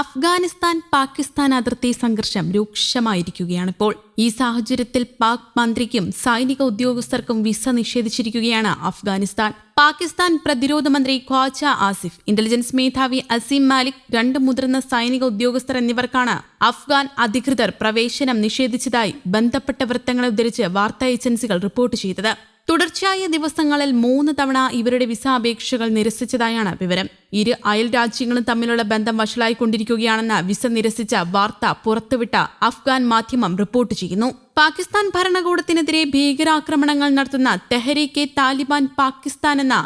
അഫ്ഗാനിസ്ഥാൻ പാകിസ്ഥാൻ അതിർത്തി സംഘർഷം രൂക്ഷമായിരിക്കുകയാണിപ്പോൾ. ഈ സാഹചര്യത്തിൽ പാക് മന്ത്രിക്കും സൈനിക ഉദ്യോഗസ്ഥർക്കും വിസ നിഷേധിച്ചിരിക്കുകയാണ് അഫ്ഗാനിസ്ഥാൻ. പാകിസ്ഥാൻ പ്രതിരോധ മന്ത്രി ഖ്വാജ ആസിഫ് ഇന്റലിജൻസ് മേധാവി അസീം മാലിക് രണ്ട് മുതിർന്ന സൈനിക ഉദ്യോഗസ്ഥർ എന്നിവർക്കാണ് അഫ്ഗാൻ അധികൃതർ പ്രവേശനം നിഷേധിച്ചതായി ബന്ധപ്പെട്ട വൃത്തങ്ങളെ ഉദ്ധരിച്ച് വാർത്താ ഏജൻസികൾ റിപ്പോർട്ട് ചെയ്തത്. തുടർച്ചയായ ദിവസങ്ങളിൽ മൂന്ന് തവണ ഇവരുടെ വിസ അപേക്ഷകൾ നിരസിച്ചതായാണ് വിവരം. ഇരു അയൽ രാജ്യങ്ങളും തമ്മിലുള്ള ബന്ധം വഷളായിക്കൊണ്ടിരിക്കുകയാണെന്ന് വിസ നിരസിച്ച വാർത്ത പുറത്തുവിട്ട അഫ്ഗാൻ മാധ്യമം റിപ്പോർട്ട് ചെയ്യുന്നു. പാകിസ്ഥാൻ ഭരണകൂടത്തിനെതിരെ ഭീകരാക്രമണങ്ങൾ നടത്തുന്ന തെഹരീക്കെ താലിബാൻ പാകിസ്ഥാൻ എന്ന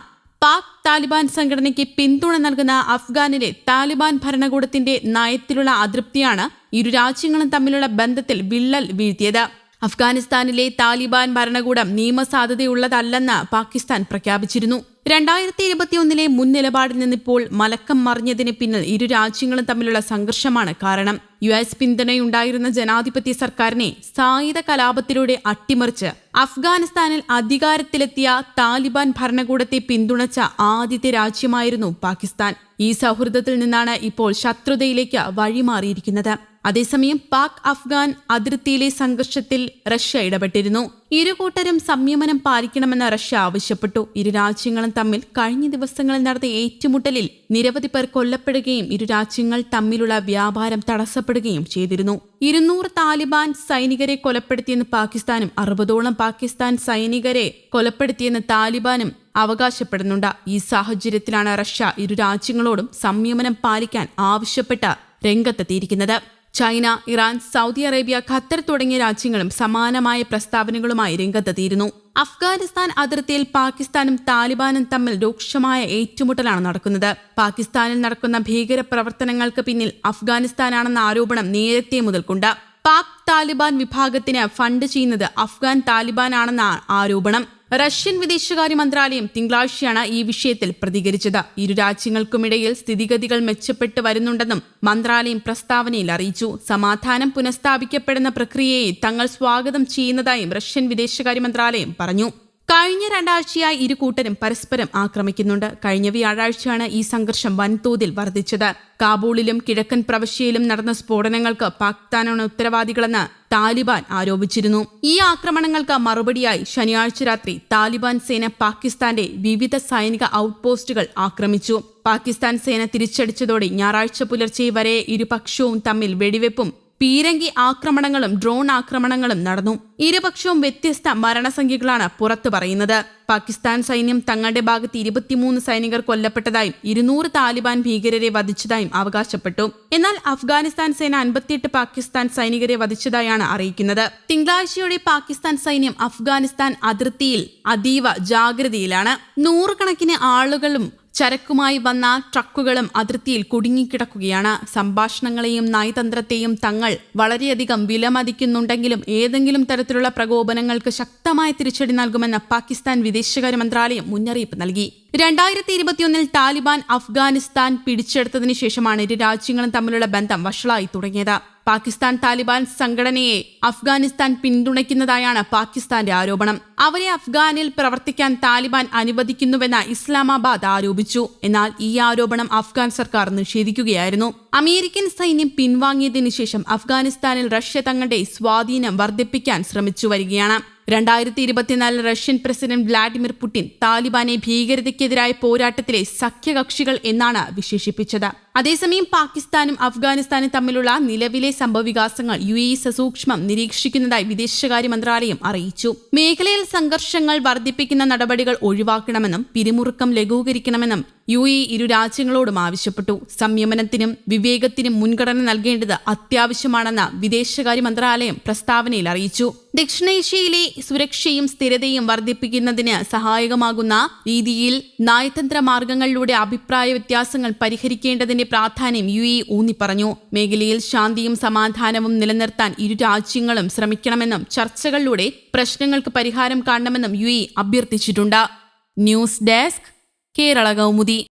പാക് താലിബാൻ സംഘടനയ്ക്ക് പിന്തുണ നൽകുന്ന അഫ്ഗാനിലെ താലിബാൻ ഭരണകൂടത്തിന്റെ നയത്തിലുള്ള അതൃപ്തിയാണ് ഇരു രാജ്യങ്ങളും തമ്മിലുള്ള ബന്ധത്തിൽ വിള്ളൽ വീഴ്ത്തിയത്. അഫ്ഗാനിസ്ഥാനിലെ താലിബാൻ ഭരണകൂടം നിയമസാധ്യതയുള്ളതല്ലെന്ന് പാകിസ്ഥാൻ പ്രഖ്യാപിച്ചിരുന്നു. രണ്ടായിരത്തി ഇരുപത്തിയൊന്നിലെ മുൻ നിലപാടിൽ നിന്നിപ്പോൾ മലക്കം മറിഞ്ഞതിന് പിന്നിൽ ഇരു രാജ്യങ്ങളും തമ്മിലുള്ള സംഘർഷമാണ് കാരണം. യു എസ് പിന്തുണയുണ്ടായിരുന്ന ജനാധിപത്യ സർക്കാരിനെ സായുധ കലാപത്തിലൂടെ അട്ടിമറിച്ച് അഫ്ഗാനിസ്ഥാനിൽ അധികാരത്തിലെത്തിയ താലിബാൻ ഭരണകൂടത്തെ പിന്തുണച്ച ആദ്യത്തെ രാജ്യമായിരുന്നു പാകിസ്ഥാൻ. ഈ സൗഹൃദത്തിൽ നിന്നാണ് ഇപ്പോൾ ശത്രുതയിലേക്ക് വഴിമാറിയിരിക്കുന്നത്. അതേസമയം പാക് അഫ്ഗാൻ അതിർത്തിയിലെ സംഘർഷത്തിൽ റഷ്യ ഇടപെട്ടിരുന്നു. ഇരു കൂട്ടരും സംയമനം പാലിക്കണമെന്ന് റഷ്യ ആവശ്യപ്പെട്ടു. ഇരു രാജ്യങ്ങളും തമ്മിൽ കഴിഞ്ഞ ദിവസങ്ങളിൽ നടന്ന ഏറ്റുമുട്ടലിൽ നിരവധി പേർ കൊല്ലപ്പെടുകയും ഇരു രാജ്യങ്ങൾ തമ്മിലുള്ള വ്യാപാരം തടസ്സപ്പെടുകയും ചെയ്തിരുന്നു. ഇരുന്നൂറ് താലിബാൻ സൈനികരെ കൊലപ്പെടുത്തിയെന്ന് പാകിസ്ഥാനും അറുപതോളം പാകിസ്ഥാൻ സൈനികരെ കൊലപ്പെടുത്തിയെന്ന് താലിബാനും അവകാശപ്പെടുന്നുണ്ട്. ഈ സാഹചര്യത്തിലാണ് റഷ്യ ഇരു രാജ്യങ്ങളോടും സംയമനം പാലിക്കാൻ ആവശ്യപ്പെട്ട രംഗത്തെത്തിയിരിക്കുന്നത്. China Iran Saudi Arabia Qatar തുടങ്ങിയ രാജ്യങ്ങളും സമാനമായ പ്രസ്താവനകളുമായി രംഗത്തെത്തിയിരുന്നു. അഫ്ഗാനിസ്ഥാൻ അതിർത്തിയിൽ പാകിസ്ഥാനും താലിബാനും തമ്മിൽ രൂക്ഷമായ ഏറ്റുമുട്ടലാണ് നടക്കുന്നത്. പാകിസ്ഥാനിൽ നടക്കുന്ന ഭീകര പ്രവർത്തനങ്ങൾക്ക് പിന്നിൽ അഫ്ഗാനിസ്ഥാനാണെന്ന ആരോപണം നേരത്തെ മുതൽക്കുണ്ട്. പാക് താലിബാൻ വിഭാഗത്തിന് ഫണ്ട് ചെയ്യുന്നത് അഫ്ഗാൻ താലിബാനാണെന്ന ആരോപണം. റഷ്യൻ വിദേശകാര്യ മന്ത്രാലയം തിങ്കളാഴ്ചയാണ് ഈ വിഷയത്തിൽ പ്രതികരിച്ചത്. ഇരു രാജ്യങ്ങൾക്കുമിടയിൽ സ്ഥിതിഗതികൾ മെച്ചപ്പെട്ടു വരുന്നുണ്ടെന്നും മന്ത്രാലയം പ്രസ്താവനയിൽ അറിയിച്ചു. സമാധാനം പുനഃസ്ഥാപിക്കപ്പെടുന്ന പ്രക്രിയയെ തങ്ങൾ സ്വാഗതം ചെയ്യുന്നതായും റഷ്യൻ വിദേശകാര്യ മന്ത്രാലയം പറഞ്ഞു. കഴിഞ്ഞ രണ്ടാഴ്ചയായി ഇരു കൂട്ടരും പരസ്പരം ആക്രമിക്കുന്നുണ്ട്. കഴിഞ്ഞ വ്യാഴാഴ്ചയാണ് ഈ സംഘർഷം വൻതോതിൽ വർദ്ധിച്ചത്. കാബൂളിലും കിഴക്കൻ പ്രവിശ്യയിലും നടന്ന സ്ഫോടനങ്ങൾക്ക് പാകിസ്ഥാനാണ് ഉത്തരവാദികളെന്ന് താലിബാൻ ആരോപിച്ചിരുന്നു. ഈ ആക്രമണങ്ങൾക്ക് മറുപടിയായി ശനിയാഴ്ച രാത്രി താലിബാൻ സേന പാകിസ്ഥാന്റെ വിവിധ സൈനിക ഔട്ട്പോസ്റ്റുകൾ ആക്രമിച്ചു. പാകിസ്ഥാൻ സേന തിരിച്ചടിച്ചതോടെ ഞായറാഴ്ച പുലർച്ചെ വരെ ഇരുപക്ഷവും തമ്മിൽ വെടിവെപ്പും പീരങ്കി ആക്രമണങ്ങളും ഡ്രോൺ ആക്രമണങ്ങളും നടന്നു. ഇരുപക്ഷവും വ്യത്യസ്ത മരണസംഖ്യകളാണ് പുറത്തു പറയുന്നത്. പാകിസ്ഥാൻ സൈന്യം തങ്ങളുടെ ഭാഗത്ത് ഇരുപത്തിമൂന്ന് സൈനികർ കൊല്ലപ്പെട്ടതായും ഇരുന്നൂറ് താലിബാൻ ഭീകരരെ വധിച്ചതായും അവകാശപ്പെട്ടു. എന്നാൽ അഫ്ഗാനിസ്ഥാൻ സേന അൻപത്തിയെട്ട് പാകിസ്ഥാൻ സൈനികരെ വധിച്ചതായാണ് അറിയിക്കുന്നത്. തിങ്കളാഴ്ചയോടെ പാകിസ്ഥാൻ സൈന്യം അഫ്ഗാനിസ്ഥാൻ അതിർത്തിയിൽ അതീവ ജാഗ്രതയിലാണ്. നൂറുകണക്കിന് ആളുകളും ചരക്കുമായി വന്ന ട്രക്കുകളും അതിർത്തിയിൽ കുടുങ്ങിക്കിടക്കുകയാണ്. സംഭാഷണങ്ങളെയും നയതന്ത്രത്തെയും തങ്ങൾ വളരെയധികം വിലമതിക്കുന്നുണ്ടെങ്കിലും ഏതെങ്കിലും തരത്തിലുള്ള പ്രകോപനങ്ങൾക്ക് ശക്തമായ തിരിച്ചടി നൽകുമെന്ന് പാകിസ്ഥാൻ വിദേശകാര്യ മന്ത്രാലയം മുന്നറിയിപ്പ് നൽകി. രണ്ടായിരത്തി ഇരുപത്തിയൊന്നിൽ താലിബാൻ അഫ്ഗാനിസ്ഥാൻ പിടിച്ചെടുത്തതിനു ശേഷമാണ് ഇരു രാജ്യങ്ങളും തമ്മിലുള്ള ബന്ധം വഷളായി തുടങ്ങിയത്. പാകിസ്ഥാൻ താലിബാൻ സംഘടനയെ അഫ്ഗാനിസ്ഥാൻ പിന്തുണയ്ക്കുന്നതായാണ് പാകിസ്ഥാന്റെ ആരോപണം. അവരെ അഫ്ഗാനിൽ പ്രവർത്തിക്കാൻ താലിബാൻ അനുവദിക്കുന്നുവെന്ന് ഇസ്ലാമാബാദ് ആരോപിച്ചു. എന്നാൽ ഈ ആരോപണം അഫ്ഗാൻ സർക്കാർ നിഷേധിക്കുകയായിരുന്നു. അമേരിക്കൻ സൈന്യം പിൻവാങ്ങിയതിനു ശേഷം അഫ്ഗാനിസ്ഥാനിൽ റഷ്യ തങ്ങളുടെ സ്വാധീനം വർദ്ധിപ്പിക്കാൻ ശ്രമിച്ചു വരികയാണ്. രണ്ടായിരത്തി ഇരുപത്തിനാലിൽ റഷ്യൻ പ്രസിഡന്റ് വ്ളാഡിമിർ പുടിൻ താലിബാനെ ഭീകരതയ്ക്കെതിരായ പോരാട്ടത്തിലെ സഖ്യകക്ഷികൾ എന്നാണ് വിശേഷിപ്പിച്ചത്. അതേസമയം പാകിസ്ഥാനും അഫ്ഗാനിസ്ഥാനും തമ്മിലുള്ള നിലവിലെ സംഭവവികാസങ്ങൾ യു എ സസൂക്ഷ്മം നിരീക്ഷിക്കുന്നതായി വിദേശകാര്യ മന്ത്രാലയം അറിയിച്ചു. മേഖലയിൽ സംഘർഷങ്ങൾ വർദ്ധിപ്പിക്കുന്ന നടപടികൾ ഒഴിവാക്കണമെന്നും പിരിമുറുക്കം ലഘൂകരിക്കണമെന്നും യു എ ഇരു രാജ്യങ്ങളോടും ആവശ്യപ്പെട്ടു. സംയമനത്തിനും വിവേകത്തിനും മുൻഗണന നൽകേണ്ടത് അത്യാവശ്യമാണെന്ന് വിദേശകാര്യ മന്ത്രാലയം പ്രസ്താവനയിൽ അറിയിച്ചു. ദക്ഷിണേഷ്യയിലെ സുരക്ഷയും സ്ഥിരതയും വർദ്ധിപ്പിക്കുന്നതിന് സഹായകമാകുന്ന രീതിയിൽ നയതന്ത്ര മാർഗങ്ങളിലൂടെ അഭിപ്രായ വ്യത്യാസങ്ങൾ പരിഹരിക്കേണ്ടതിന്റെ പ്രാധാന്യം യു എ ഊന്നിപ്പറഞ്ഞു. മേഖലയിൽ ശാന്തിയും സമാധാനവും നിലനിർത്താൻ ഇരു രാജ്യങ്ങളും ശ്രമിക്കണമെന്നും ചർച്ചകളിലൂടെ പ്രശ്നങ്ങൾക്ക് പരിഹാരം കാണണമെന്നും U A അഭ്യർത്ഥിച്ചിട്ടുണ്ട്. News desk Kerala Kaumudi.